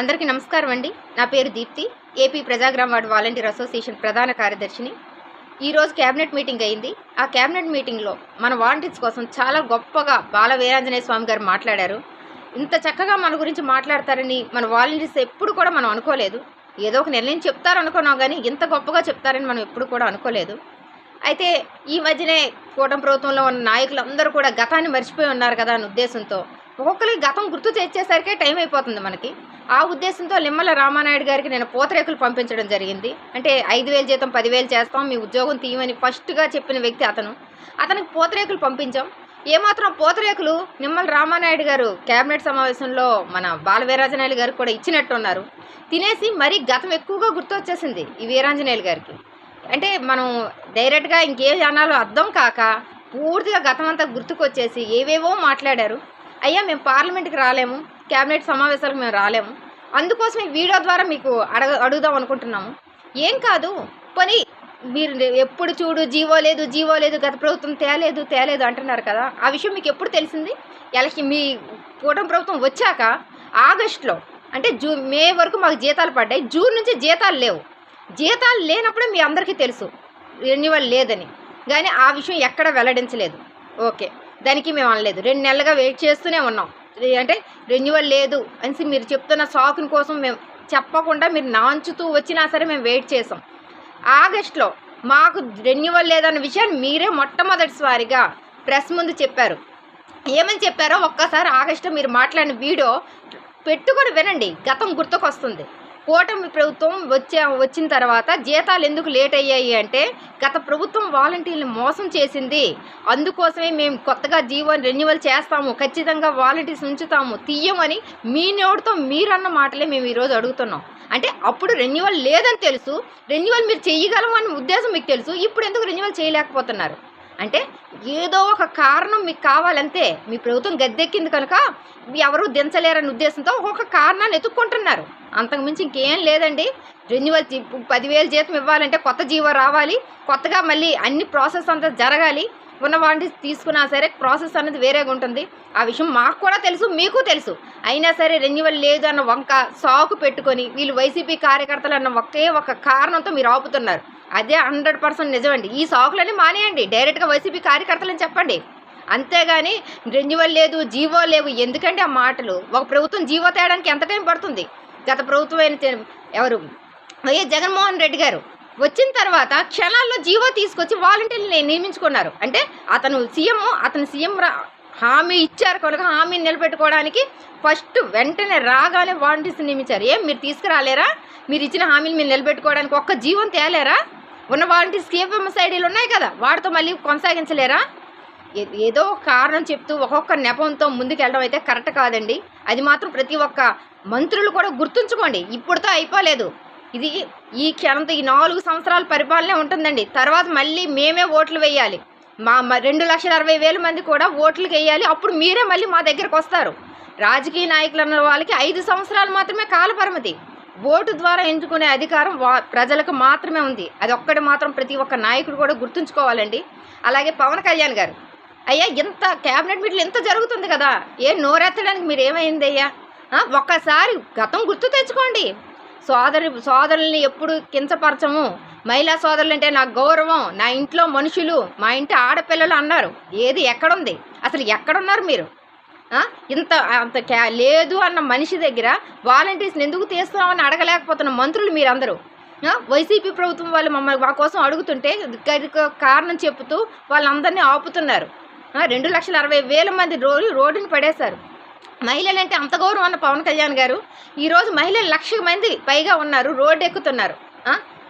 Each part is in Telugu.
అందరికీ నమస్కారం అండి. నా పేరు దీప్తి. ఏపీ ప్రజాగ్రామ్ వార్డు వాలంటీర్ అసోసియేషన్ ప్రధాన కార్యదర్శిని. ఈరోజు క్యాబినెట్ మీటింగ్ అయింది. ఆ క్యాబినెట్ మీటింగ్లో మన వాలంటీర్స్ కోసం చాలా గొప్పగా బాల వీరాంజనేయ స్వామి గారు మాట్లాడారు. ఇంత చక్కగా మన గురించి మాట్లాడతారని మన వాలంటీర్స్ ఎప్పుడు కూడా మనం అనుకోలేదు. ఏదో ఒక నిర్ణయం చెప్తారనుకున్నాం కానీ ఇంత గొప్పగా చెప్తారని మనం ఎప్పుడు కూడా అనుకోలేదు. అయితే ఈ మధ్యనే కూటమి ప్రభుత్వంలో ఉన్న నాయకులందరూ కూడా గతాన్ని మర్చిపోయి ఉన్నారు కదా అనే ఉద్దేశంతో ఒక్కొక్కరికి గతం గుర్తు తెచ్చేసరికే టైం అయిపోతుంది మనకి. ఆ ఉద్దేశంతో నిమ్మల రామానాయుడు గారికి నేను పూతరేకులు పంపించడం జరిగింది. అంటే ఐదు వేలు జీతం పదివేలు చేస్తాం మీ ఉద్యోగం తీయమని ఫస్ట్గా చెప్పిన వ్యక్తి అతను. అతనికి పూతరేకులు పంపించాం. ఏమాత్రం పూతరేకులు నిమ్మల రామానాయుడు గారు కేబినెట్ సమావేశంలో మన బాల వీరాంజనేయులు గారు కూడా ఇచ్చినట్టున్నారు. తినేసి మరీ గతం ఎక్కువగా గుర్తొచ్చేసింది ఈ వీరాంజనేయులు గారికి. అంటే మనం డైరెక్ట్గా ఇంకేం అనాలో అర్థం కాక పూర్తిగా గతం అంతా గుర్తుకొచ్చేసి ఏవేవో మాట్లాడారు. అయ్యా మేము పార్లమెంట్కి రాలేము. క్యాబినెట్ సమావేశాలకు మేము రాలేము. అందుకోసం ఈ వీడియో ద్వారా మీకు అడగ అడుగుదాం అనుకుంటున్నాము. ఏం కాదు పని మీరు ఎప్పుడు చూడు జీవో లేదు జీవో లేదు గత ప్రభుత్వం తేలేదు తేలేదు అంటున్నారు కదా ఆ విషయం మీకు ఎప్పుడు తెలిసింది? ఎలక్షన్ మీ కూటమి ప్రభుత్వం వచ్చాక ఆగస్టులో అంటే జూ మే వరకు మాకు జీతాలు పడ్డాయి. జూన్ నుంచి జీతాలు లేవు. జీతాలు లేనప్పుడే మీ అందరికీ తెలుసు రెన్యువల్ లేదని. కానీ ఆ విషయం ఎక్కడ వెల్లడించలేదు. ఓకే దానికి మేము అనలేదు. రెండు నెలలుగా వెయిట్ చేస్తూనే ఉన్నాం. అంటే రెన్యువల్ లేదు అనేసి మీరు చెప్తున్న సాకుని కోసం మేము చెప్పకుండా మీరు నాంచుతూ వచ్చినా సరే మేము వెయిట్ చేసాం. ఆగస్ట్లో మాకు రెన్యువల్ లేదన్న విషయాన్ని మీరే మొట్టమొదటిసారిగా ప్రెస్ ముందు చెప్పారు. ఏమని చెప్పారో ఒక్కసారి ఆగస్టు మీరు మాట్లాడిన వీడియో పెట్టుకొని వినండి. గతం గుర్తుకొస్తుంది. కూటమి ప్రభుత్వం వచ్చే వచ్చిన తర్వాత జీతాలు ఎందుకు లేట్ అయ్యాయి అంటే గత ప్రభుత్వం వాలంటీర్లు మోసం చేసింది. అందుకోసమే మేము కొత్తగా జీవో రెన్యువల్ చేస్తాము. ఖచ్చితంగా వాలంటీర్స్ ఉంచుతాము. తీయమని మీ నోటితో మీరన్న మాటలే మేము ఈరోజు అడుగుతున్నాం. అంటే అప్పుడు రెన్యువల్ లేదని తెలుసు. రెన్యువల్ మీరు చేయగలమని ఉద్దేశం మీకు తెలుసు. ఇప్పుడు ఎందుకు రెన్యువల్ చేయలేకపోతున్నారు? అంటే ఏదో ఒక కారణం మీకు కావాలంతే మీ ప్రభుత్వం గద్దెక్కింది కనుక ఎవరూ దించలేరనే ఉద్దేశంతో ఒక్కొక్క కారణాన్ని ఎత్తుక్కుంటున్నారు. అంతకుమించి ఇంకేం లేదండి. రెన్యువల్ పదివేలు జీతం ఇవ్వాలంటే కొత్త జీవో రావాలి. కొత్తగా మళ్ళీ అన్ని ప్రాసెస్ అంతా జరగాలి. ఉన్న వాటి తీసుకున్నా సరే ప్రాసెస్ అనేది వేరేగా ఉంటుంది. ఆ విషయం మాకు కూడా తెలుసు మీకు తెలుసు. అయినా సరే రెన్యువల్ లేదు అన్న వంక సాకు పెట్టుకొని వీళ్ళు వైసీపీ కార్యకర్తలు అన్న ఒకే ఒక కారణంతో మీరు ఆపుతున్నారు. అదే హండ్రెడ్ పర్సెంట్ నిజమండి. ఈ సాకులని మానేయండి. డైరెక్ట్గా వైసీపీ కార్యకర్తలని చెప్పండి. అంతేగాని రెన్యువల్ లేదు జీవో లేవు. ఎందుకంటే ఆ మాటలు? ఒక ప్రభుత్వం జీవో తేయడానికి ఎంత టైం పడుతుంది? గత ప్రభుత్వం అయిన ఎవరు? వైఎస్ జగన్మోహన్ రెడ్డి గారు. వచ్చిన తర్వాత క్షణాల్లో జీవో తీసుకొచ్చి వాలంటీర్ని నియమించుకున్నారు. అంటే అతను సీఎం అతను సీఎం రా హామీ ఇచ్చారు కనుక హామీని నిలబెట్టుకోవడానికి ఫస్ట్ వెంటనే రాగానే వాలంటీర్స్ నియమించారు. ఏం మీరు తీసుకురాలేరా? మీరు ఇచ్చిన హామీని మీరు నిలబెట్టుకోవడానికి ఒక్క జీవం తేలేరా? ఉన్న వాలంటీర్స్ కేఎఫ్ఎంఎస్ ఐడీలు ఉన్నాయి కదా? వాటితో మళ్ళీ కొనసాగించలేరా? ఏదో ఒక కారణం చెప్తూ ఒక్కొక్క నెపంతో ముందుకెళ్ళడం అయితే కరెక్ట్ కాదండి. అది మాత్రం ప్రతి ఒక్క మంత్రులు కూడా గుర్తుంచుకోండి. ఇప్పుడుతో అయిపోలేదు. ఇది ఈ క్షణంతో ఈ నాలుగు సంవత్సరాల పరిపాలనే ఉంటుందండి. తర్వాత మళ్ళీ మేమే ఓట్లు వేయాలి. మా రెండు లక్షల అరవై వేల మంది కూడా ఓట్లకు వేయాలి అప్పుడు మీరే మళ్ళీ మా దగ్గరకు వస్తారు. రాజకీయ నాయకులు అన్న వాళ్ళకి ఐదు సంవత్సరాలు మాత్రమే కాలపరిమితి. ఓటు ద్వారా ఎంచుకునే అధికారం వా ప్రజలకు మాత్రమే ఉంది. అది ఒక్కటి మాత్రం ప్రతి ఒక్క నాయకుడు కూడా గుర్తుంచుకోవాలండి. అలాగే పవన్ కళ్యాణ్ గారు అయ్యా ఇంత క్యాబినెట్ మీటింగ్ ఇంత జరుగుతుంది కదా. ఏ నోరెత్తడానికి మీరు ఏమైంది అయ్యా ఒక్కసారి గతం గుర్తు తెచ్చుకోండి. సోదరి సోదరుల్ని ఎప్పుడు కించపరచము? మహిళా సోదరులు అంటే నాకు గౌరవం నా ఇంట్లో మనుషులు మా ఇంటి ఆడపిల్లలు అన్నారు. ఏది ఎక్కడుంది? అసలు ఎక్కడున్నారు మీరు? ఇంత అంత క్యా లేదు అన్న మనిషి దగ్గర వాలంటీర్స్ని ఎందుకు తీస్తున్నామని అడగలేకపోతున్న మంత్రులు మీరందరూ? వైసీపీ ప్రభుత్వం వాళ్ళు మమ్మల్ని మా కోసం అడుగుతుంటే కారణం చెప్తూ వాళ్ళందరినీ ఆపుతున్నారు. రెండు లక్షల అరవై వేల మంది రోజు రోడ్డుని పడేశారు. మహిళలు అంటే అంత గౌరవం అన్న పవన్ కళ్యాణ్ గారు. ఈరోజు మహిళలు లక్ష మంది పైగా ఉన్నారు రోడ్డు ఎక్కుతున్నారు.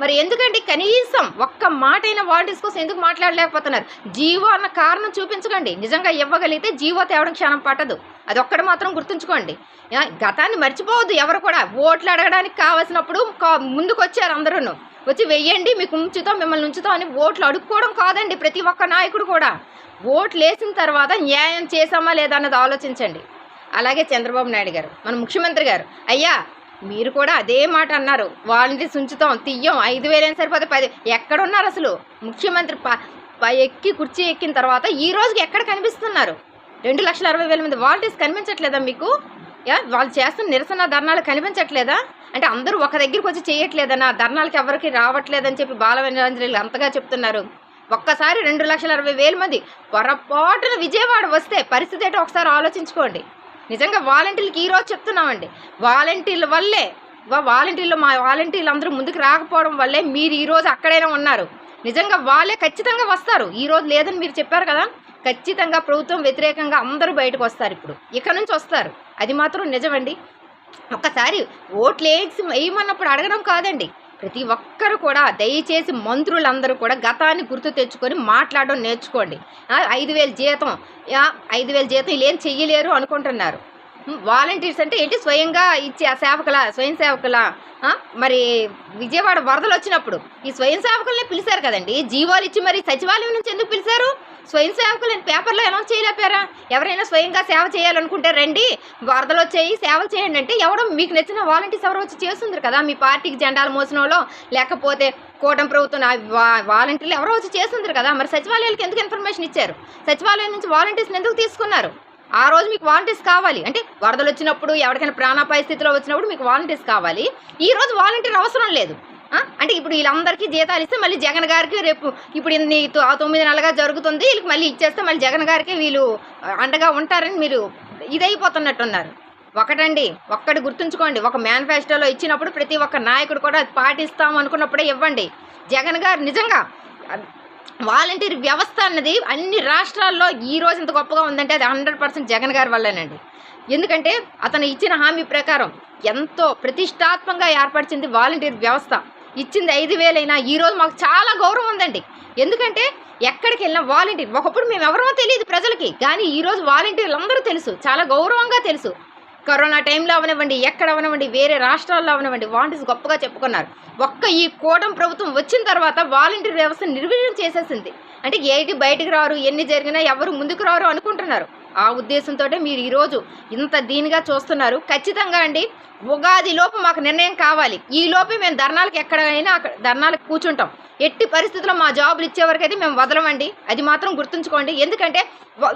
మరి ఎందుకండి కనీసం ఒక్క మాట అయిన వాలంటీర్స్ కోసం ఎందుకు మాట్లాడలేకపోతున్నారు? జీవో అన్న కారణం చూపించకండి. నిజంగా ఇవ్వగలిగితే జీవో తేవడం క్షణం పట్టదు. అది ఒక్కటి మాత్రం గుర్తుంచుకోండి. గతాన్ని మర్చిపోవద్దు ఎవరు కూడా. ఓట్లు అడగడానికి కావాల్సినప్పుడు ముందుకొచ్చారు ముందుకు వచ్చారు అందరూ వచ్చి వెయ్యండి మీకు ఉంచుతాం మిమ్మల్ని ఉంచుతాం అని ఓట్లు అడుక్కోవడం కాదండి ప్రతి ఒక్క నాయకుడు కూడా. ఓట్లు వేసిన తర్వాత న్యాయం చేసామా లేదా అన్నది ఆలోచించండి. అలాగే చంద్రబాబు నాయుడు గారు మన ముఖ్యమంత్రి గారు. అయ్యా మీరు కూడా అదే మాట అన్నారు. వాలంటీర్స్ ఉంచుతాం తీయం ఐదు వేలైనా సరిపోతే పది ఎక్కడున్నారు అసలు? ముఖ్యమంత్రి ప ఎక్కి కుర్చీ ఎక్కిన తర్వాత ఈ రోజుకి ఎక్కడ కనిపిస్తున్నారు? రెండు లక్షల అరవై వేల మంది వాలంటీర్స్ కనిపించట్లేదా మీకు? యా వాళ్ళు చేస్తున్న నిరసన ధర్నాలు కనిపించట్లేదా? అంటే అందరూ ఒక దగ్గరికి వచ్చి చేయట్లేదనా? ధర్నాలకు ఎవరికి రావట్లేదని చెప్పి బాలవీరాంజలి అంతగా చెప్తున్నారు. ఒక్కసారి రెండు లక్షల అరవై వేల మంది పొరపాటున విజయవాడ వస్తే పరిస్థితి ఏంటో ఒకసారి ఆలోచించుకోండి. నిజంగా వాలంటీర్లకి ఈరోజు చెప్తున్నామండి. వాలంటీర్ల వల్లే వాలంటీర్లు మా వాలంటీర్లు అందరూ ముందుకు రాకపోవడం వల్లే మీరు ఈరోజు అక్కడైనా ఉన్నారు. నిజంగా వాళ్ళే ఖచ్చితంగా వస్తారు. ఈ రోజు లేదని మీరు చెప్పారు కదా? ఖచ్చితంగా ప్రభుత్వం వ్యతిరేకంగా అందరూ బయటకు వస్తారు ఇప్పుడు. ఇక్కడ నుంచి వస్తారు. అది మాత్రం నిజమండి. ఒక్కసారి ఓట్లు వేసి వేయమన్నప్పుడు అడగడం కాదండి. ప్రతి ఒక్కరు కూడా దయచేసి మంత్రులందరూ కూడా గతాన్ని గుర్తు తెచ్చుకొని మాట్లాడడం నేర్చుకోండి. ఐదు వేలు జీతం. ఐదు వేలు జీతం వీళ్ళు చెయ్యలేరు అనుకుంటున్నారు. వాలంటీర్స్ అంటే ఏంటి? స్వయంగా ఇచ్చే ఆ సేవకుల స్వయం సేవకుల మరి విజయవాడ వరదలు వచ్చినప్పుడు ఈ స్వయం సేవకుల్ని పిలిచారు కదండి. జీవోలు ఇచ్చి మరి సచివాలయం నుంచి ఎందుకు పిలిచారు? స్వయం సేవకులు పేపర్లో అనౌన్స్ చేయలేపారా? ఎవరైనా స్వయంగా సేవ చేయాలనుకుంటే రండి వరదలు వచ్చాయి సేవలు చేయండి అంటే ఎవడో మీకు నచ్చిన వాలంటీర్స్ ఎవరో వచ్చి చేస్తుంది కదా. మీ పార్టీకి జెండాలు మోసిన లేకపోతే కూటమి ప్రభుత్వం వాలంటీర్లు ఎవరో వచ్చి చేస్తుంది కదా. మరి సచివాలయాలకు ఎందుకు ఇన్ఫర్మేషన్ ఇచ్చారు? సచివాలయం నుంచి వాలంటీర్స్ని ఎందుకు తీసుకున్నారు? ఆ రోజు మీకు వాలంటీర్స్ కావాలి. అంటే వరదలు వచ్చినప్పుడు ఎవరికైనా ప్రాణాపాయ స్థితిలో వచ్చినప్పుడు మీకు వాలంటీర్స్ కావాలి. ఈ రోజు వాలంటీర్ అవసరం లేదు. అంటే ఇప్పుడు వీళ్ళందరికీ జీతాలు ఇస్తే మళ్ళీ జగన్ గారికి రేపు ఇప్పుడు ఇన్ని తొ- ఆ తొమ్మిది నెలలుగా జరుగుతుంది. వీళ్ళకి మళ్ళీ ఇచ్చేస్తే మళ్ళీ జగన్ గారికి వీళ్ళు అండగా ఉంటారని మీరు ఇదైపోతున్నట్టున్నారు. ఒకటండి ఒక్కటి గుర్తుంచుకోండి. ఒక మేనిఫెస్టోలో ఇచ్చినప్పుడు ప్రతి ఒక్క నాయకుడు కూడా అది పాటిస్తాం అనుకున్నప్పుడే ఇవ్వండి. జగన్ గారు నిజంగా వాలంటీర్ వ్యవస్థ అన్నది అన్ని రాష్ట్రాల్లో ఈ రోజు ఇంత గొప్పగా ఉందంటే అది హండ్రెడ్ పర్సెంట్ జగన్ గారి వల్లేనండి. ఎందుకంటే అతను ఇచ్చిన హామీ ప్రకారం ఎంతో ప్రతిష్టాత్మకంగా ఏర్పరిచింది వాలంటీర్ వ్యవస్థ. ఇచ్చింది ఐదు వేలైనా ఈ రోజు మాకు చాలా గౌరవం ఉందండి. ఎందుకంటే ఎక్కడికి వెళ్ళినా వాలంటీర్ ఒకప్పుడు మేము ఎవరో తెలియదు ప్రజలకి కానీ ఈరోజు వాలంటీర్లు అందరూ తెలుసు చాలా గౌరవంగా తెలుసు. కరోనా టైంలో అవనివ్వండి ఎక్కడ అవనివ్వండి వేరే రాష్ట్రాల్లో అవనివ్వండి వాలంటీర్స్ గొప్పగా చెప్పుకున్నారు. ఒక్క ఈ కూటమి ప్రభుత్వం వచ్చిన తర్వాత వాలంటీర్ వ్యవస్థ నిర్వీర్యం చేసేసింది. అంటే ఏది బయటికి రారు ఎన్ని జరిగినా ఎవరు ముందుకు రారు అనుకుంటున్నారు. ఆ ఉద్దేశంతో మీరు ఈరోజు ఇంత దీనిగా చూస్తున్నారు. ఖచ్చితంగా అండి ఉగాది లోపు మాకు నిర్ణయం కావాలి. ఈ లోపే మేము ధర్నాలకు ఎక్కడైనా అక్కడ ధర్నాలకు కూర్చుంటాం. ఎట్టి పరిస్థితుల్లో మా జాబులు ఇచ్చే అయితే మేము వదలమండి. అది మాత్రం గుర్తుంచుకోండి. ఎందుకంటే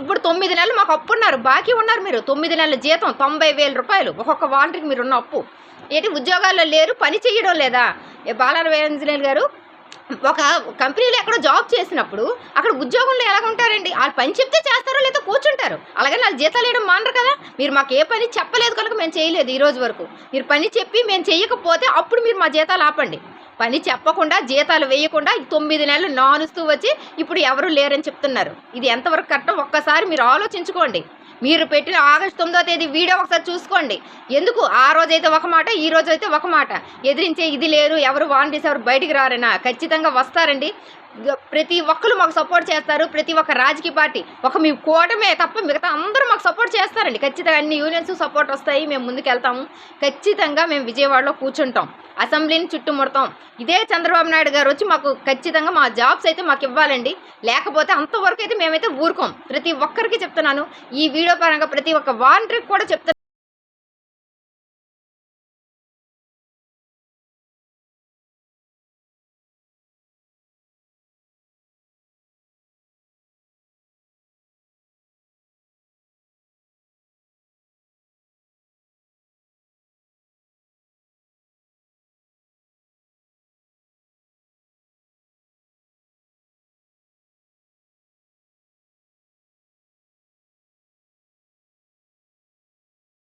ఇప్పుడు తొమ్మిది నెలలు మాకు అప్పు ఉన్నారు. బాకీ ఉన్నారు మీరు. తొమ్మిది నెలల జీతం తొంభై వేల రూపాయలు. ఒక్కొక్క వాలంటీర్కి మీరు ఉన్న అప్పు. ఏంటి ఉద్యోగాల్లో లేరు పని చేయడం లేదా? ఏ ఇంజనీర్ గారు ఒక కంపెనీలో ఎక్కడో జాబ్ చేసినప్పుడు అక్కడ ఉద్యోగంలో ఎలా ఉంటారండి? వాళ్ళు పని చెప్తే చేస్తారో లేదా కూర్చుంటారు. అలాగే నాకు జీతాలు వేయడం మానరు కదా? మీరు మాకు ఏ పని చెప్పలేదు కనుక మేము చేయలేదు ఈ రోజు వరకు. మీరు పని చెప్పి మేము చేయకపోతే అప్పుడు మీరు మా జీతాలు ఆపండి. పని చెప్పకుండా జీతాలు వేయకుండా తొమ్మిది నెలలు నానుస్తూ వచ్చి ఇప్పుడు ఎవరు లేరని చెప్తున్నారు. ఇది ఎంతవరకు కరెక్టో ఒక్కసారి మీరు ఆలోచించుకోండి. మీరు పెట్టిన ఆగస్టు తొమ్మిదో తేదీ వీడియో ఒకసారి చూసుకోండి. ఎందుకు? ఆ రోజైతే ఒక మాట ఈ రోజు అయితే ఒక మాట. ఎదిరించే ఇది లేరు ఎవరు వాలంటీర్స్ ఎవరు బయటికి రారైనా ఖచ్చితంగా వస్తారండి. ప్రతి ఒక్కరు మాకు సపోర్ట్ చేస్తారు. ప్రతి ఒక్క రాజకీయ పార్టీ ఒక మీ కూటమే తప్ప మిగతా అందరూ మాకు సపోర్ట్ చేస్తారండి. ఖచ్చితంగా అన్ని యూనియన్స్ సపోర్ట్ వస్తాయి. మేము ముందుకు వెళ్తాము ఖచ్చితంగా మేము విజయవాడలో కూర్చుంటాం. అసెంబ్లీని చుట్టుముడతాం. ఇదే చంద్రబాబు నాయుడు గారు వచ్చి మాకు ఖచ్చితంగా మా జాబ్స్ అయితే మాకు ఇవ్వాలండి. లేకపోతే అంతవరకు అయితే మేమైతే ఊరుకోం. ప్రతి ఒక్కరికి చెప్తున్నాను. ఈ వీడియో పరంగా ప్రతి ఒక్క వాలంటీర్కి కూడా చెప్తున్నాను.